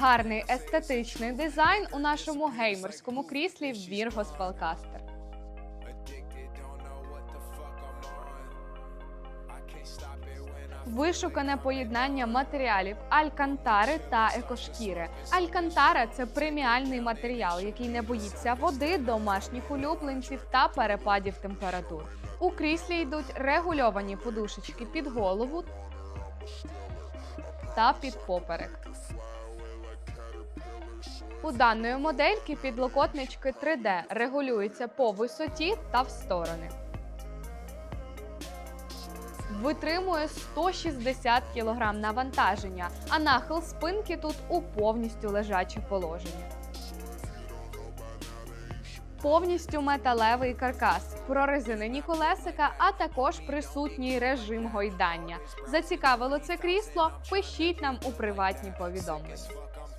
Гарний естетичний дизайн у нашому геймерському кріслі Virgo Spellcaster. Вишукане поєднання матеріалів алькантари та екошкіри. Алькантара це преміальний матеріал, який не боїться води, домашніх улюбленців та перепадів температур. У кріслі йдуть регульовані подушечки під голову та під поперек. У даної модельки підлокотнички 3D регулюються по висоті та в сторони. Витримує 160 кг навантаження, а нахил спинки тут у повністю лежаче положення. Повністю металевий каркас, прорезинені колесика, а також присутній режим гойдання. Зацікавило це крісло? Пишіть нам у приватні повідомлення.